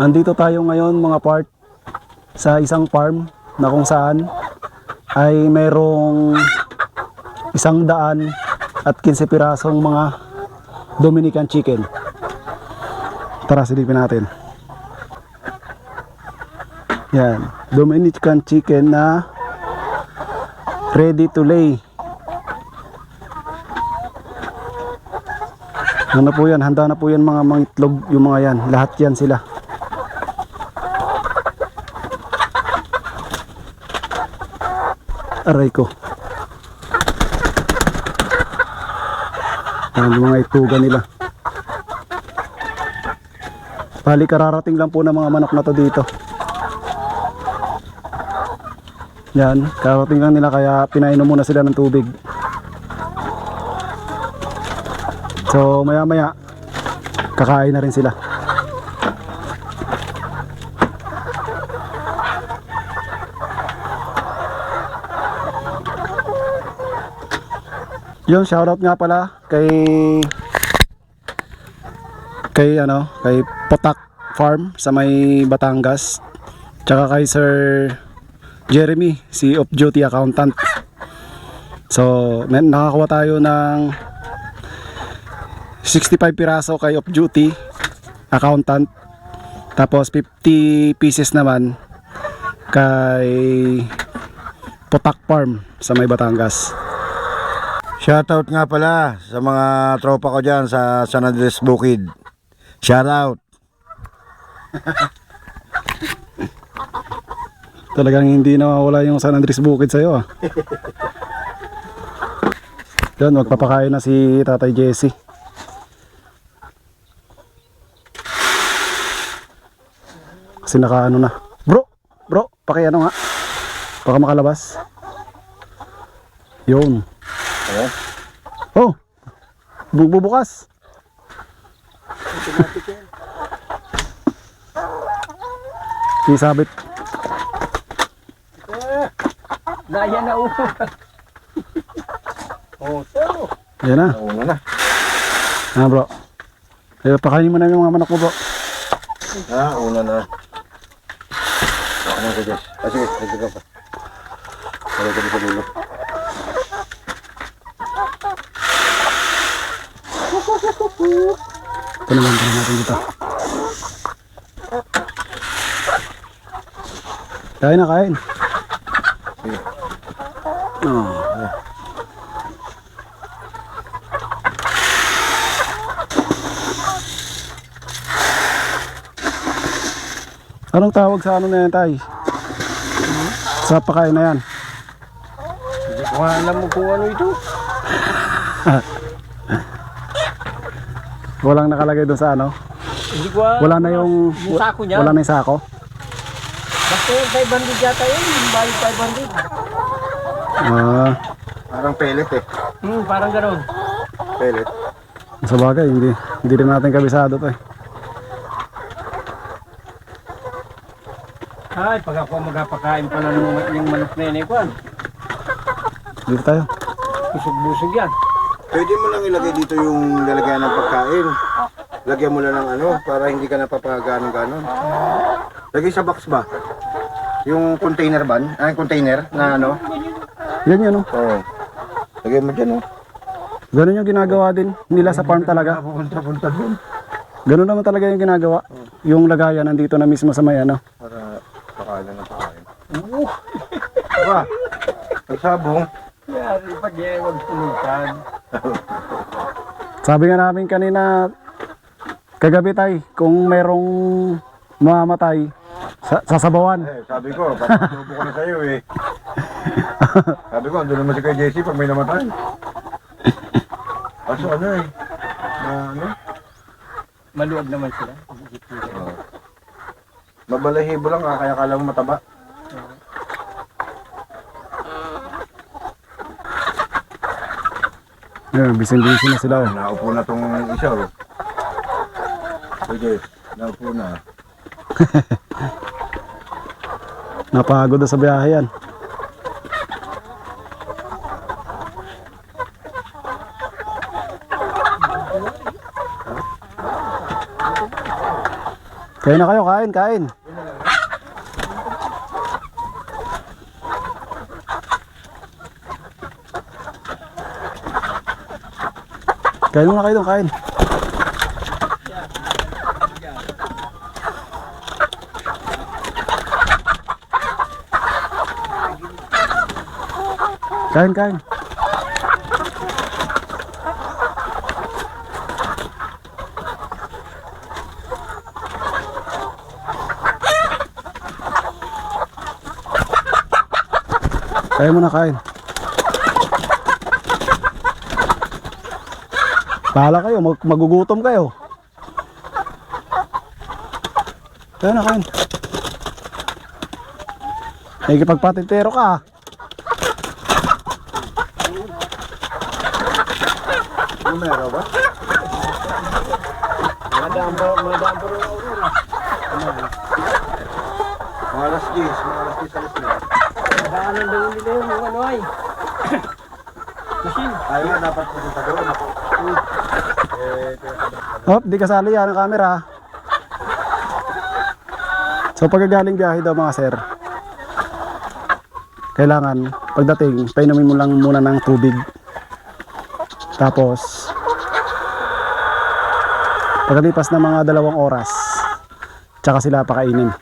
Andito tayo ngayon mga part sa isang farm na kung saan ay mayroong isang daan at 15 pirasong mga Dominican chicken. Tara silipin natin. Yan, Dominican chicken na ready to lay. Ano po yan? Handa na po yan mga mga itlog, yung mga yan. Lahat yan sila. Aray ko. Yung mga itugan nila. Bali kararating lang po ng mga manok na to dito. Yan, karating lang nila kaya pinainom muna sila ng tubig. So maya maya kakain na rin sila. Yun, shoutout nga pala kay kay ano, kay Potak Farm sa may Batangas. Tsaka kay Sir Jeremy, si Off Duty Accountant. So, nakakuha tayo ng 65 piraso kay Off Duty Accountant. Tapos 50 pieces naman kay Potak Farm sa may Batangas. Shoutout nga pala sa mga tropa ko dyan sa San Andres Bukid. Shoutout. Talagang hindi nawawala yung San Andres Bukid sa'yo ah. Yan, magpapakain na si Tatay Jesse. Kasi naka ano na. Bro, bro, paki ano nga. Baka makalabas. Yun. Oh, bugbubukas. Isabit. Daya na upo. oh, so. Yan na. Una na. Ah, bro. Eh, pakainin mo na yung mga manok mo, bro. Ha, una na. Ako na sa Diyos. Ah, sige, sige ka pa. Sige ka sa dulo. Ito naman pa natin dito. Kain na, kain. Oh. Anong tawag sa ano na yan, tay? Sa pakain na yan. Hindi ko alam mo kung ano ito. Walang nakalagay doon sa ano? Hindi ko alam. Wala na yung... Yung sako niya. Wala na yung sako? Basta yung 500 yata yun. Yung bali 500. Ah, Parang pellet eh. Hmm, parang gano'n. Pellet. sa bagay, hindi, hindi rin natin kabisado to eh. Ay, pag ako magpapakain pala ng yung manok na yun, eh, kwan. Dito tayo. Busog-busog yan. Pwede mo lang ilagay dito yung lalagyan ng pagkain. Lagyan mo lang ng ano, para hindi ka napapaganon-ganon. Lagay sa box ba? Yung container ban? Ay, container na ano? Yan yun oh. Oo. Lagay mo dyan oh. Ganun yung ginagawa din nila sa farm talaga. Pupunta-punta dun. Ganun naman talaga yung ginagawa. Yung lagayan nandito na mismo sa may ano. Para pakain ng pakain. Oo. Diba? Pagsabong. Yari, pag eh, huwag tulugan. Sabi nga namin kanina, kagabi tay, kung merong mamamatay, sa sasabawan. Eh, sabi ko, papatubo ko na sa'yo eh. sabi ko, andun naman si kay JC pag may namatay. Kaso ano eh, na ano, Maluwag naman sila. uh, mabalahibo lang ah, kaya kala mo mataba. Yan, busy-busy na sila oh. Naupo na tong isa oh. Sige, naupo na. Napagod na sa biyahe yan. Kain na kayo, kain, kain. Kain muna kayo doon, kain. Kain, kain. Kain muna, kain. Bahala kayo, mag magugutom kayo. Kain na, kain. Nakikipagpatintero ka ah. Meron ba? Madam ba, madam ba rin aurora? Mga alas 10, mga alas 10 alas na. Daanan daw nila yun, yung ano ay. Machine. Ayaw dapat pupunta doon. Eh, Oh, di kasali yan ang camera. So pagkagaling biyahe daw mga sir, kailangan pagdating, painumin mo lang muna ng tubig. Tapos, pagkalipas ng mga dalawang oras, tsaka sila pakainin.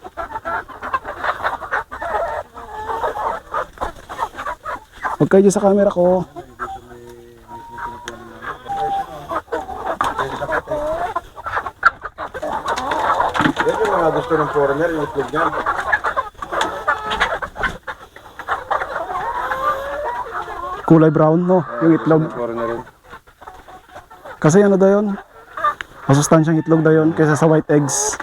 Huwag kayo sa camera ko. Yan yung mga gusto ng foreigner, yung itlog. Kulay brown, no? Yung itlog. Foreigner yun. Kasi ano daw yun? Masustansyang itlog daw yun kaysa sa white eggs.